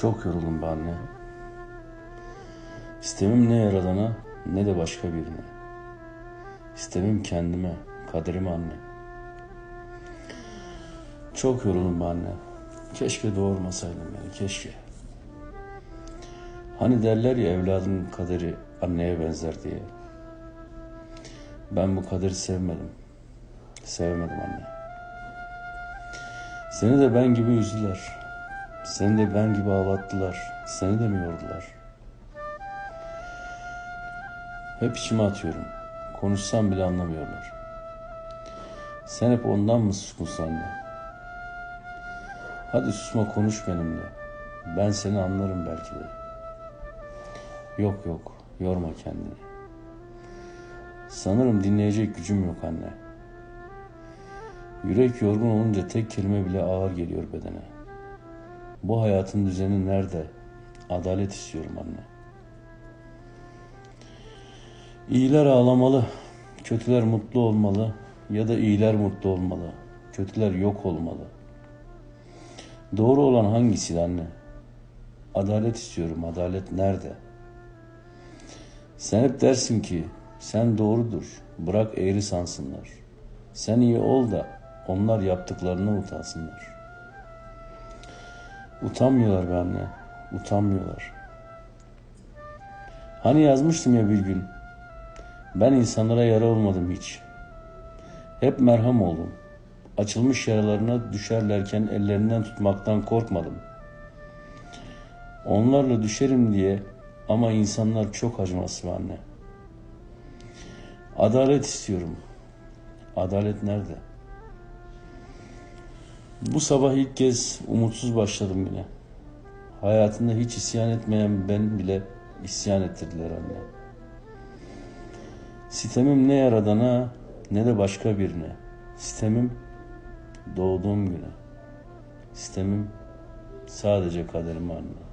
Çok yoruldum be anne. İstemim ne yaradana ne de başka birine. İstemim kendime, kaderime anne. Çok yoruldum be anne. Keşke doğurmasaydım beni, keşke. Hani derler ya evladın kaderi anneye benzer diye. Ben bu kaderi sevmedim. Sevemedim anne. Seni de ben gibi üzdüler. Seni de ben gibi ağlattılar. Seni de mi yordular? Hep içime atıyorum. Konuşsam bile anlamıyorlar. Sen hep ondan mı suskunsun anne? Hadi susma konuş benimle. Ben seni anlarım belki de. Yok yok yorma kendini. Sanırım dinleyecek gücüm yok anne. Yürek yorgun olunca tek kelime bile ağır geliyor bedene. Bu hayatın düzeni nerede? Adalet istiyorum anne. İyiler ağlamalı, kötüler mutlu olmalı ya da iyiler mutlu olmalı, kötüler yok olmalı. Doğru olan hangisi anne? Adalet istiyorum, adalet nerede? Sen hep dersin ki sen doğrudur, bırak eğri sansınlar. Sen iyi ol da onlar yaptıklarına utansınlar. Utanmıyorlar be anne, utanmıyorlar. Hani yazmıştım ya bir gün, ben insanlara yara olmadım hiç. Hep merham oldum. Açılmış yaralarına düşerlerken ellerinden tutmaktan korkmadım. Onlarla düşerim diye ama insanlar çok acımasız anne. Adalet istiyorum. Adalet nerede? Bu sabah ilk kez umutsuz başladım yine. Hayatında hiç isyan etmeyen ben bile isyan ettirdiler anne. Sitemim ne yaradana ne de başka birine. Sitemim doğduğum güne. Sitemim sadece kaderime anne.